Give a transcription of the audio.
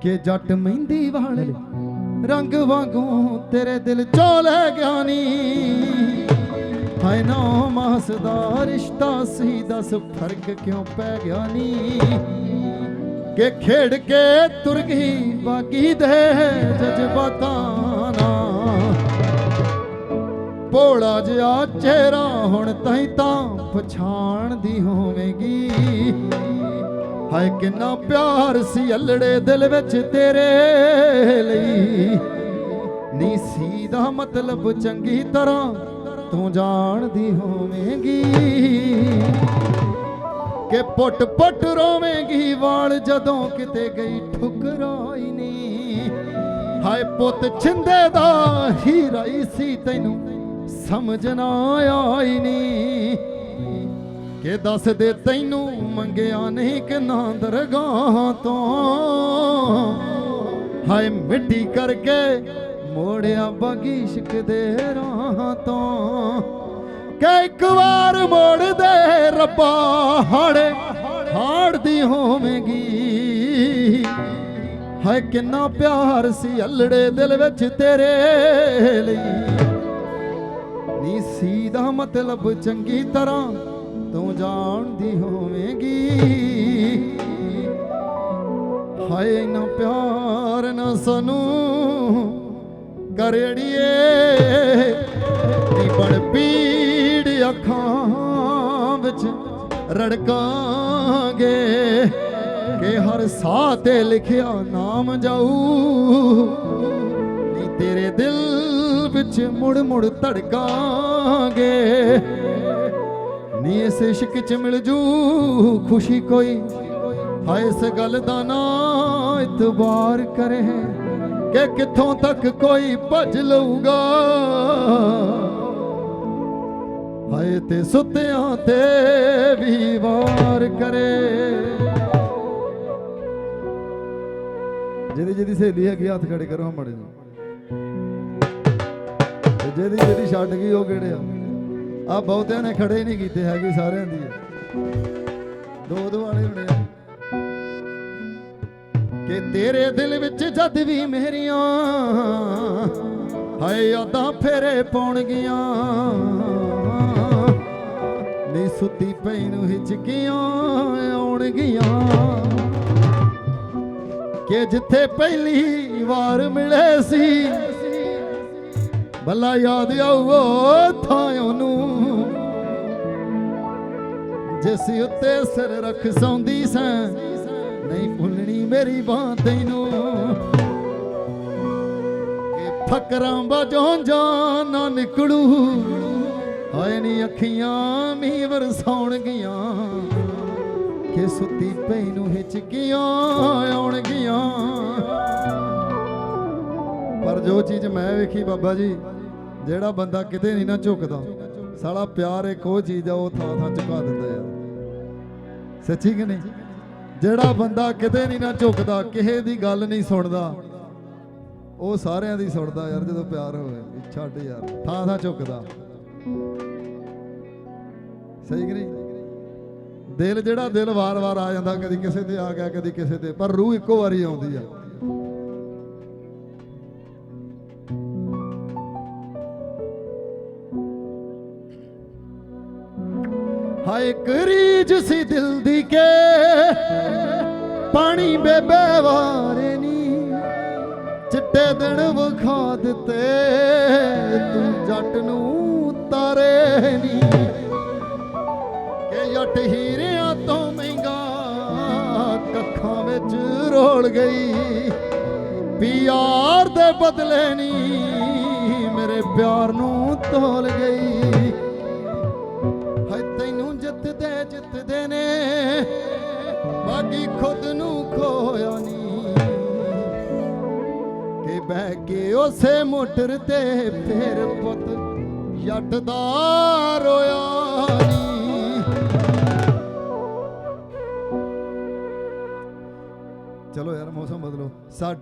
ਕਿ ਜੱਟ ਮਹਿੰਦੀ ਵਾਲੇ ਰੰਗ ਵਾਂਗੂ ਤੇਰੇ ਦਿਲ ਚੋ ਲੈ ਗਿਆ ਨੀ। ਹਾਏ ਨਾ ਮਾਸ ਦਾ ਰਿਸ਼ਤਾ ਸੀ, ਦੱਸ ਫ਼ਰਕ ਕਿਉਂ ਪੈ ਗਿਆ ਨੀ। ਕਿ ਖੇਡ ਕੇ ਤੁਰ ਗਈ ਬਾਗੀ ਦੇ ਜਜ਼ਬਾਤਾਂ ਨਾ ਭੋਲਾ ਜਿਹਾ ਚਿਹਰਾ ਹੁਣ ਤਾਈ ਤਾਂ ਪਛਾਣਦੀ ਹੋਵੇਂਗੀ। ਹਾਏ ਕਿੰਨਾ ਪਿਆਰ ਸੀ ਅਲੜੇ ਦਿਲ ਵਿੱਚ ਤੇਰੇ ਲਈ। ਨੀ ਸੀ ਦਾ ਮਤਲਬ ਚੰਗੀ ਤਰ੍ਹਾਂ ਤੂੰ ਜਾਣਦੀ ਹੋਵੇਂਗੀ ਕਿ ਪੁੱਟ ਪੁੱਟ ਰੋਵੇਂਗੀ ਵਾਲ ਜਦੋਂ ਕਿਤੇ ਗਈ ਠੁਕਰਾਈ ਨੀ। ਹਾਏ ਪੁੱਤ ਛਿੰਦੇ ਦਾ ਹੀਰਾ ਹੀ ਸੀ ਤੈਨੂੰ ਸਮਝਣਾ ਆਈ ਨੀ। ਕਿ ਦੱਸ ਦੇ ਤੈਨੂੰ ਮੰਗਿਆ ਨਹੀਂ ਕਿ ਨਾ ਦਰਗਾਹ ਤੋਂ। ਹਾਏ ਮਿੱਟੀ ਕਰਕੇ ਮੋੜਿਆ ਬਗੀਸ਼ਕ ਦੇ ਰਾਹ ਤੋਂ। ਕਿ ਇੱਕ ਵਾਰ ਮੋੜ ਦੇ ਰੱਬਾ, ਹਾੜੇ ਹਾੜਦੀ ਹੋਵੇਂਗੀ। ਹਾਏ ਕਿੰਨਾ ਪਿਆਰ ਸੀ ਅਲੜੇ ਦਿਲ ਵਿੱਚ ਤੇਰੇ ਲਈ। ਨੀ ਸੀ ਦਾ ਮਤਲਬ ਚੰਗੀ ਤਰ੍ਹਾਂ ਤੂੰ ਜਾਣਦੀ ਹੋਵੇਂਗੀ, ਹਾਏ ਨਾ ਪਿਆਰ ਨਾ ਸਾਨੂੰ ਕਰੜੀਏ। ਨੀ ਬਣ ਪੀੜ ਅੱਖਾਂ ਵਿੱਚ ਰੜਕਾਂਗੇ ਕਿ ਹਰ ਸਾਹ ਤੇ ਲਿਖਿਆ ਨਾਮ ਜਾਊ। ਨੀ ਤੇਰੇ ਦਿਲ ਵਿੱਚ ਮੁੜ ਮੁੜ ਧੜਕਾਂਗੇ। ਨੀ ਇਸ ਇਸ਼ਕ ਚ ਮਿਲ ਜੂ ਖੁਸ਼ੀ ਕੋਈ। ਹਾਏ ਇਸ ਗੱਲ ਦਾ ਨਾ ਇਤਬਾਰ ਕਰੇ ਕਿ ਕਿੱਥੋਂ ਤੱਕ ਕੋਈ ਭੱਜ ਲਊਗਾ। ਹਾਏ ਤੇ ਸੁੱਤਿਆਂ ਤੇ ਵੀ ਵਾਰ ਕਰੇ। ਜਿਹਦੀ ਜਿਹਦੀ ਸਹੇਲੀ ਹੈਗੀ, ਹੱਥ ਖੜੇ ਕਰੋ ਮੜੇ ਨੂੰ ਜਿਹਦੀ ਜਿਹਦੀ ਛੱਡ ਗਈ, ਉਹ ਕਿਹੜੇ ਆ? ਆ ਬਹੁਤਿਆਂ ਨੇ ਖੜੇ ਹੀ ਨਹੀਂ ਕੀਤੇ, ਹੈਗੇ ਸਾਰਿਆਂ ਦੀ। ਦੋ ਦੋ ਵਾਲੇ ਹੋਣੇ ਆ। ਕਿ ਤੇਰੇ ਦਿਲ ਵਿੱਚ ਜਦ ਵੀ ਮੇਰੀਆਂ, ਹਾਏ ਯਾਦਾਂ ਫੇਰੇ ਪਾਉਣਗੀਆਂ। ਨੀ ਸੁੱਤੀ ਪਈ ਨੂੰ ਹਿਚਕੀਆਂ ਆਉਣਗੀਆਂ। ਕਿ ਜਿੱਥੇ ਪਹਿਲੀ ਵਾਰ ਮਿਲੇ ਸੀ ਬੱਲਾ ਯਾਦ ਆਊ ਥਾਂ ਉਹਨੂੰ। ਜਿਸ ਉੱਤੇ ਸਿਰ ਰੱਖ ਸੌਂਦੀ ਸੈਂ, ਨਹੀਂ ਭੁੱਲਣੀ ਮੇਰੀ ਬਾਹ ਤੈਨੂੰ। ਕਿ ਫਕਰਾਂ ਬਾਝੋਂ ਜਾਨ ਨਾ ਨਿਕਲੂ। ਹਾਏ ਨੀ ਅੱਖੀਆਂ ਮੀਂਹ ਵਰਸਾਉਣਗੀਆਂ ਕਿ ਸੁੱਤੀ ਪਈ ਨੂੰ ਹਿਚਕੀਆਂ ਆਉਣਗੀਆਂ। ਪਰ ਜੋ ਚੀਜ਼ ਮੈਂ ਵੇਖੀ ਬਾਬਾ ਜੀ ਜਿਹੜਾ ਬੰਦਾ ਕਿਤੇ ਨਹੀਂ ਨਾ ਝੁਕਦਾ, ਸਾਲਾ ਪਿਆਰ ਇੱਕ ਉਹ ਚੀਜ਼ ਆ, ਉਹ ਥਾਂ ਥਾਂ ਝੁਕਾ ਦਿੰਦਾ ਯਾਰ। ਸੱਚੀ ਕਿ ਨਹੀਂ? ਜਿਹੜਾ ਬੰਦਾ ਕਿਤੇ ਨਹੀਂ ਨਾ ਝੁਕਦਾ, ਕਿਸੇ ਦੀ ਗੱਲ ਨਹੀਂ ਸੁਣਦਾ, ਉਹ ਸਾਰਿਆਂ ਦੀ ਸੁਣਦਾ ਯਾਰ, ਜਦੋਂ ਪਿਆਰ ਹੋਵੇ ਛੱਡ ਯਾਰ, ਥਾਂ ਥਾਂ ਝੁਕਦਾ। ਸਹੀ ਕਿ ਨਹੀਂ? ਦਿਲ ਜਿਹੜਾ ਦਿਲ ਵਾਰ-ਵਾਰ ਆ ਜਾਂਦਾ, ਕਦੀ ਕਿਸੇ ਤੇ ਆ ਗਿਆ, ਕਦੀ ਕਿਸੇ ਤੇ, ਪਰ ਰੂਹ ਇੱਕੋ ਵਾਰੀ ਆਉਂਦੀ ਆ। ਹਾਏ ਕਰੀਜ ਸੀ ਦਿਲ ਦੀ ਕੇ। ਪਾਣੀ ਬੇਬੇ ਵਾਰੇ ਨੀ। ਚਿੱਟੇ ਦਿਨ ਵਿਖਾ ਦਿੱਤੇ। ਤੂੰ ਜੱਟ ਨੂੰ ਤਾਰੇ ਨੀ। ਕਿ ਜੱਟ ਹੀਰਿਆਂ ਤੋਂ ਮਹਿੰਗਾ ਕੱਖਾਂ ਵਿੱਚ ਰੋਲ ਗਈ। ਪਿਆਰ ਦੇ ਬਦਲੇ ਨੀ ਮੇਰੇ ਪਿਆਰ ਨੂੰ ਤੋਲ ਗਈ। ਬਾਗੀ ਖੁਦ ਨੂੰ ਖੋਇਆ ਨੀ ਕਿ ਬਹਿ ਕੇ ਉਸੇ ਮੋਟਰ ਤੇ ਫੇਰ ਪੁੱਤ ਜੱਟ ਦਾ ਰੋਇਆ ਨੀ ਚਲੋ ਯਾਰ ਮੌਸਮ ਬਦਲੋ। ਸਾ